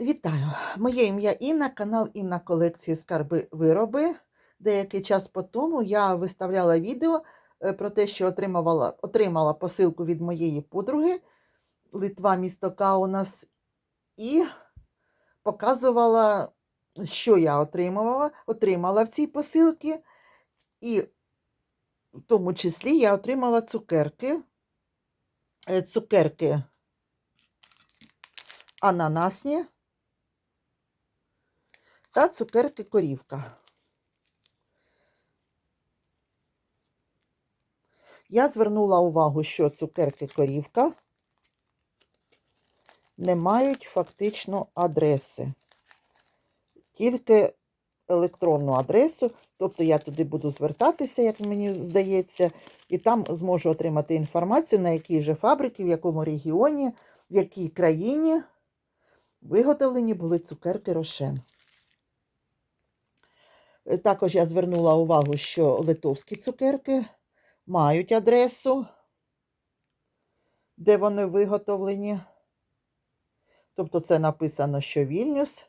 Вітаю! Моє ім'я Інна, канал Інна колекції Скарби Вироби. Деякий час по тому я виставляла відео е, про те, що отримала, отримала посилку від моєї подруги Литва, місто Каунас, і показувала, що я отримувала, отримала в цій посилці. І в тому числі я отримала цукерки. Е, Цукерки ананасні та цукерки корівка. Я звернула увагу, що цукерки корівка не мають фактично адреси, тільки електронну адресу, тобто я туди буду звертатися, як мені здається, і там зможу отримати інформацію, на якій же фабрики, в якому регіоні, в якій країні виготовлені були цукерки рошен. Е, Також я звернула увагу, що литовські цукерки мають адресу, де вони виготовлені. Тобто це написано, що Вільнюс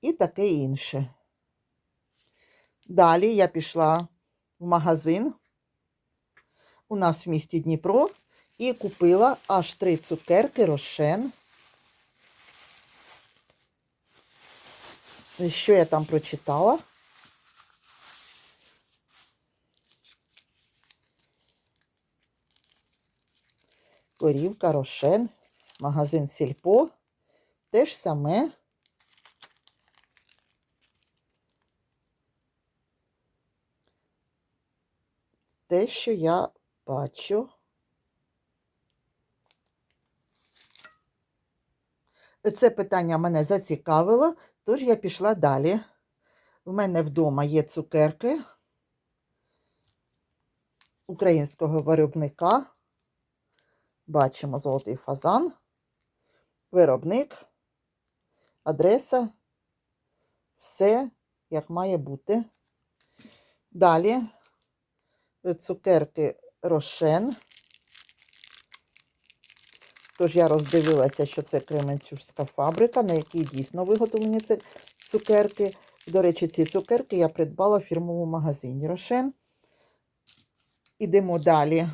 і таке інше. Далі я пішла в магазин у нас в місті Дніпро і купила аж три цукерки рошен. Що я там прочитала? Корівка, Рошен, магазин Сільпо. Те ж саме. Те, що я бачу. Це питання мене зацікавило, тож я пішла далі. У мене вдома є цукерки українського виробника. Бачимо золотий фазан, виробник, адреса, все як має бути. Далі цукерки Рошен. Тож я роздивилася, що це Кременчужська фабрика, на якій дійсно виготовлені ці цукерки. До речі, ці цукерки я придбала в фірмовому магазині Рошен. Ідемо далі.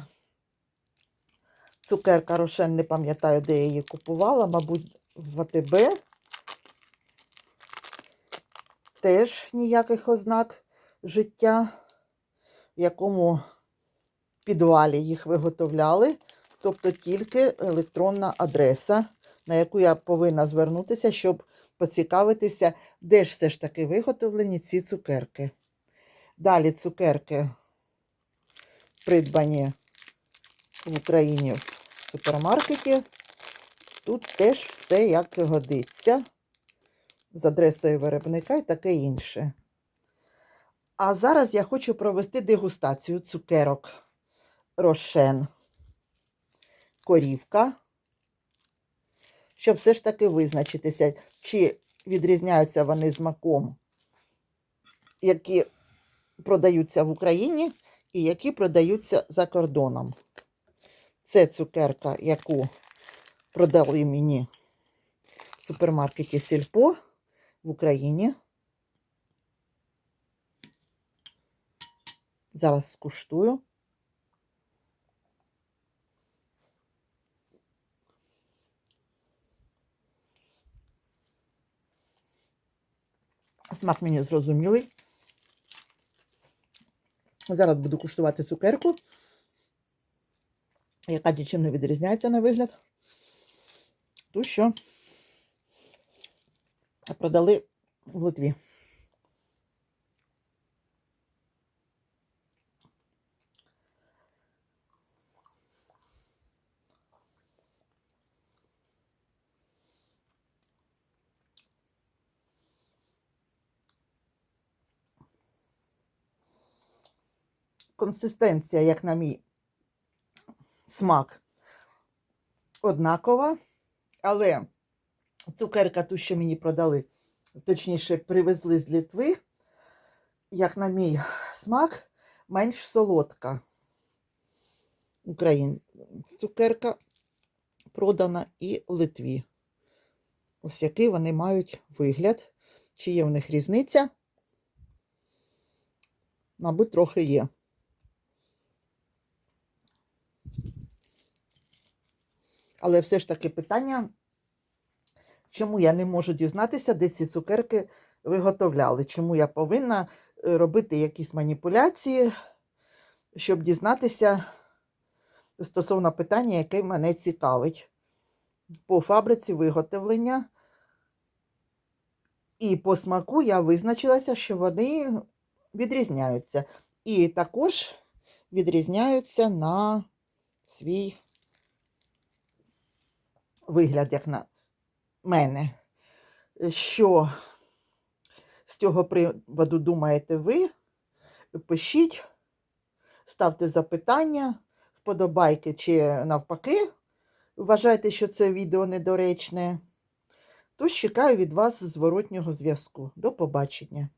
Цукерка Рошен, не пам'ятаю, де я її купувала, мабуть, в АТБ. Теж ніяких ознак життя, в якому підвалі їх виготовляли. Тобто тільки електронна адреса, на яку я повинна звернутися, щоб поцікавитися, де ж все ж таки виготовлені ці цукерки. Далі цукерки придбані в Україні в супермаркеті. Тут теж все як годиться, з адресою виробника і таке інше. А зараз я хочу провести дегустацію цукерок Рошен корівка, щоб все ж таки визначитися, чи відрізняються вони з маком, які продаються в Україні і які продаються за кордоном. Це цукерка, яку продали мені в супермаркеті Сільпо в Україні. Зараз скуштую. Смак мені зрозумілий. Зараз буду куштувати цукерку, яка нічим не відрізняється на вигляд. Ту, що продали в Литві. Консистенція, як на мій смак, однакова, але цукерка, ту, що мені продали, точніше, привезли з Литви, як на мій смак, менш солодка. Україн цукерка продана і в Литві. Ось який вони мають вигляд. Чи є в них різниця? Мабуть, трохи є. Але все ж таки питання, чому я не можу дізнатися, де ці цукерки виготовляли? Чому я повинна е, робити якісь маніпуляції, щоб дізнатися стосовно питання, яке мене цікавить? По фабриці виготовлення і по смаку я визначилася, що вони відрізняються. І також відрізняються на свій вигляд, як на мене. Що з цього приводу думаєте ви? Пишіть, ставте запитання, вподобайки чи навпаки. Вважайте, що це відео недоречне. Тож чекаю від вас зворотнього зв'язку. До побачення.